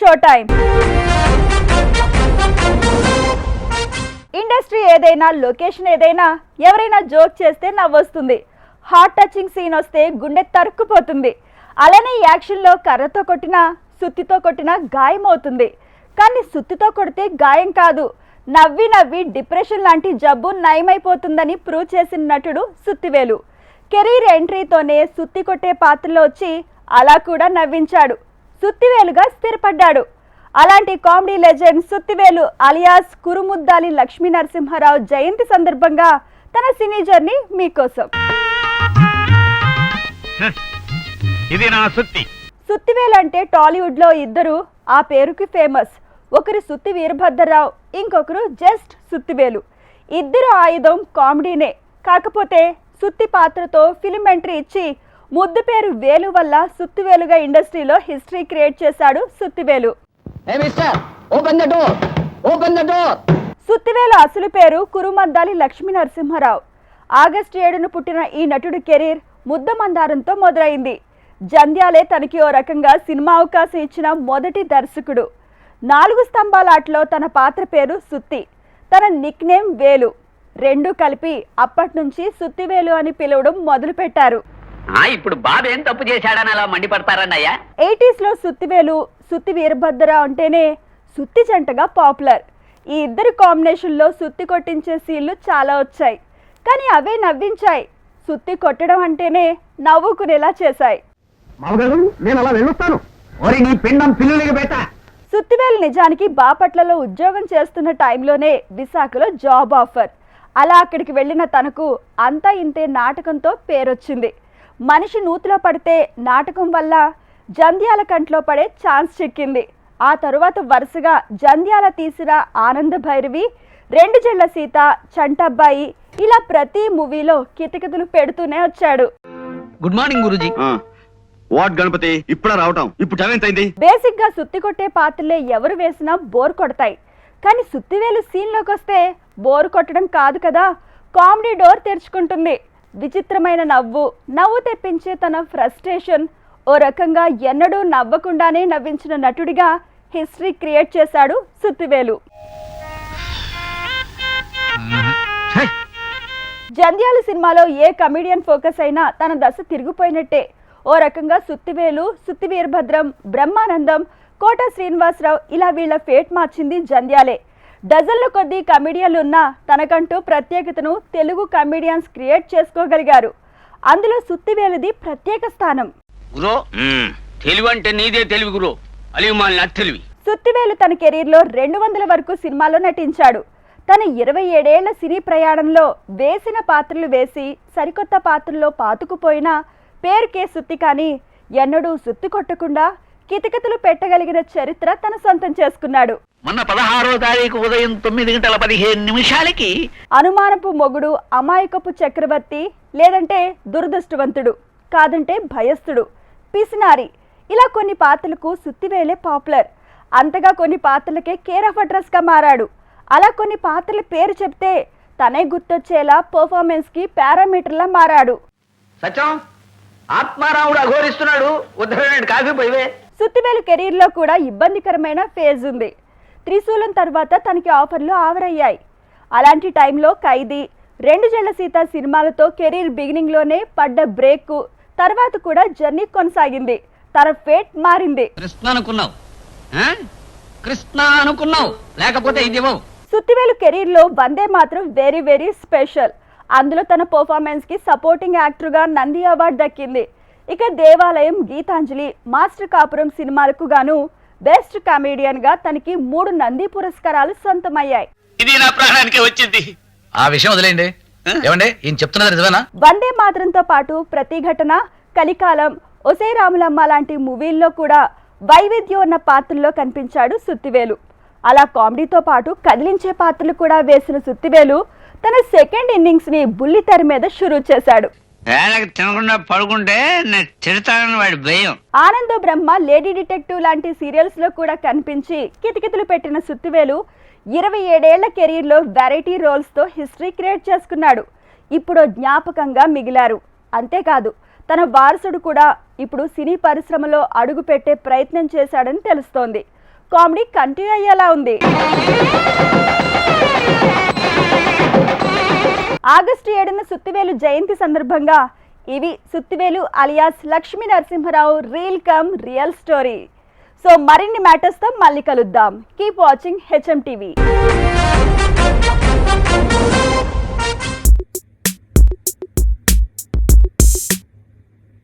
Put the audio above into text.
Show time industry ఏదైనా location ఏదైనా ఎవరైనా జోక్ చేస్తే నవ్వొస్తుంది. హార్ట్ టచింగ్ సీన్ వస్తే గుండె తరుక్కుపోతుంది. అలానే యాక్షన్లో కర్రతో కొట్టినా సుత్తితో కొట్టినా గాయం అవుతుంది కానీ సుత్తితో కొడితే గాయం కాదు. నవ్వి నవ్వి డిప్రెషన్ లాంటి జబ్బు నయమైపోతుందని ప్రూవ్ చేసిన నటుడు సుత్తివేలు. కెరీర్ ఎంట్రీతోనే సుత్తి కొట్టే పాత్రలో వచ్చి అలా కూడా నవ్వించాడు. సుత్తివేలుగా స్థిరపడ్డాడు. అలాంటి comedy legend Suthivelu alias Kurumaddali Lakshmi Narasimharao జయంతి సందర్భంగా తన సినీ జర్నీ మీకోసం. ఇది నా సుత్తి. సుత్తివేలు అంటే టాలీవుడ్లో ఇద్దరు ఆ పేరుకి ఫేమస్. ఒకరు సుత్తి వీరభద్రరావు ఇంకొకరు జస్ట్ సుత్తివేలు. ఇద్దరు ఆయుధం కామెడీనే. కాకపోతే సుత్తి పాత్రతో ఫిలిం ఎంట్రీ ఇచ్చి ముద్దు పేరు వేలు వల్ల సుత్తివేలుగా ఇండస్ట్రీలో హిస్టరీ క్రియేట్ చేశాడు సుత్తివేలు. సుత్తివేలు అసలు పేరు కురుమద్దాలి లక్ష్మీ నరసింహారావు ఆగస్టు ఏడున పుట్టిన ఈ నటుడి కెరీర్ ముద్ద మందారంతో మొదలైంది. జంధ్యాలే తనకి ఓ రకంగా సినిమా అవకాశం ఇచ్చిన మొదటి దర్శకుడు. నాలుగు స్తంభాల ఆటలో తన పాత్ర పేరు సుత్తి. తన నిక్ నేమ్ వేలు. రెండు కలిపి అప్పటి నుంచి సుత్తివేలు అని పిలవడం మొదలుపెట్టారు. ఆ, ఇప్పుడు బాబు ఏం తప్పు చేశాడని అలా మండిపడతారండి అయ్యా? ఎయిటీస్లో సుత్తివేలు సుత్తి వీరభద్రరావు అంటేనే సుత్తి జంటగా పాపులర్. ఈ ఇద్దరు కాంబినేషన్లో సుత్తి కొట్టించే సీన్లు చాలా వచ్చాయి. కానీ అవే నవ్వించాయి. సుత్తి కొట్టడం అంటేనే నవ్వుకునేలా చేశాయి. మామగారు నేను అలా వెళ్ళొస్తాను. ఓరి నీ పిండం పిల్లులకి బేట సుత్తివేలు నిజానికి బాపట్లలో ఉద్యోగం చేస్తున్న టైంలోనే విశాఖలో జాబ్ ఆఫర్. అలా అక్కడికి వెళ్ళిన తనకు అంతా ఇంతే నాటకంతో పేరొచ్చింది. మనిషి నూతిలో పడితే నాటకం వల్ల జంధ్యాల కంట్లో పడే ఛాన్స్ చిక్కింది. ఆ తరువాత వరుసగా జంధ్యాల తీసిన ఆనంద భైరవి రెండు జళ్ళ సీత చంటబ్బాయి ఇలా ప్రతి మూవీలో కితకితలు పెడుతూనే వచ్చాడు. గుడ్ మార్నింగ్ గురూజీ. వాట్ గణపతి? ఇప్పుడే రావటం? ఇప్పుడు టైం ఎంత అయింది బేసిక్గా సుత్తి కొట్టే పాత్రలే ఎవరు వేసినా బోర్ కొడతాయి. కానీ సుత్తివేలు సీన్లోకి వస్తే బోర్ కొట్టడం కాదు కదా కామెడీ డోర్ తెరుచుకుంటుంది. విచిత్రమైన నవ్వు నవ్వు తెప్పించే తన ఫ్రస్ట్రేషన్. ఓ రకంగా ఎన్నడూ నవ్వకుండానే నవ్వించిన నటుడిగా హిస్టరీ క్రియేట్ చేశాడు సుత్తివేలు. జంధ్యాల సినిమాలో ఏ కమిడియన్ ఫోకస్ అయినా తన దశ తిరిగిపోయినట్టే. ఓ రకంగా సుత్తివేలు సుత్తి వీరభద్రం బ్రహ్మానందం కోట శ్రీనివాసరావు ఇలా వీళ్ళ ఫేట్ మార్చింది జంధ్యాలే. డజన్ల కొద్దీ కమిడియన్లు ఉన్నా తనకంటూ ప్రత్యేకతను తెలుగు కమిడియన్స్ క్రియేట్ చేసుకోగలిగారు. అందులో సుత్తివేలుది ప్రత్యేక స్థానం. గురో తెలివి అంటే నీదే తెలివి గురో. సుత్తివేలు తన కెరీర్లో రెండు వందల వరకు సినిమాల్లో నటించాడు. తన ఇరవై ఏడేళ్ళ సినీ ప్రయాణంలో వేసిన పాత్రలు వేసి సరికొత్త పాత్రల్లో పాతుకుపోయినా పేరుకే సుత్తి కానీ ఎన్నడూ సుత్తి కొట్టకుండా కితకితలు పెట్టగలిగిన చరిత్ర తన సొంతం చేసుకున్నాడు. మొన్న పదహారో తారీఖు ఉదయం తొమ్మిది గంటల పదిహేను నిమిషాలకి అనుమానపు మొగుడు అమాయకపు చక్రవర్తి లేదంటే దురదృష్టవంతుడు కాదంటే భయస్థుడు పిసినారి. ఇలా కొన్ని పాత్రలకు సుత్తివేలే పాపులర్. అంతగా కొన్ని పాత్రలకే కేర్ ఆఫ్ అడ్రస్గా మారాడు. అలా కొన్ని పాత్రల పేరు చెప్తే తనే గుర్తొచ్చేలా పర్ఫార్మెన్స్కి పారామీటర్లా మారాడు. సత్యం ఆత్మారాముడు అఘోరిస్తున్నాడు ఉద్ధరణి కాఫీ పోయివే. సుత్తివేలు కెరీర్లో కూడా ఇబ్బందికరమైన ఫేజ్ ఉంది. త్రిశూలం తర్వాత తనకి ఆఫర్లు ఆవరయ్యాయి. అలాంటి టైంలో ఖైదీ రెండు జళ్ళ సీత సినిమాలతో కెరీర్ బిగినింగ్లోనే పడ్డ బ్రేక్ తర్వాత కూడా జర్నీ కొనసాగింది. తన ఫేట్ మారింది. కృష్ణ అనుకున్నావు? కృష్ణ అనుకున్నావు. లేకపోతే సుత్తివేలు కెరీర్లో వందే మాత్రం వెరీ వెరీ స్పెషల్. అందులో తన పర్ఫార్మెన్స్కి సపోర్టింగ్ యాక్టర్గా నంది అవార్డు దక్కింది. ఇక దేవాలయం గీతాంజలి మాస్టర్ కాపురం సినిమాలకు గాను బెస్ట్ కామెడియన్గా తనకి మూడు నంది పురస్కారాలు సొంతమయ్యాయి. ఇది నా ప్రాణానికి వచ్చింది. ఆ విషయం వదిలేయండి. ఏమండి? ఈయన చెప్తున్నది నిజమేనా? వందే మాత్రంతో పాటు ప్రతిఘటన కలికాలం ఒసే రాములమ్మ లాంటి మూవీల్లో కూడా వైవిధ్యం ఉన్న పాత్రల్లో కనిపించాడు సుత్తివేలు. అలా కామెడీతో పాటు కదిలించే పాత్రలు కూడా వేసిన సుత్తివేలు తన సెకండ్ ఇన్నింగ్స్ని బుల్లితెర మీద షురూ చేశాడు. వేళకి తినకుండా పడుకుంటే నేను తిడతానని వాడి భయం. ఆనందో బ్రహ్మ లేడీ డిటెక్టివ్ లాంటి సీరియల్స్లో కూడా కనిపించి కితకితలు పెట్టిన సుత్తివేలు ఇరవై ఏడేళ్ళ కెరీర్లో వెరైటీ రోల్స్తో హిస్టరీ క్రియేట్ చేసుకున్నాడు. ఇప్పుడు జ్ఞాపకంగా మిగిలారు. అంతేకాదు తన వారసుడు కూడా ఇప్పుడు సినీ పరిశ్రమలో అడుగు పెట్టే ప్రయత్నం చేశాడని తెలుస్తోంది. కామెడీ కంటిన్యూ అయ్యేలా ఉంది. ఆగస్టు ఏడున సుత్తివేలు జయంతి సందర్భంగా ఇవి Suthivelu alias Lakshmi Narasimharao reel cum real story. So మరిన్ని మ్యాటర్స్తో మళ్ళీ కలుద్దాం. Keep watching HM TV.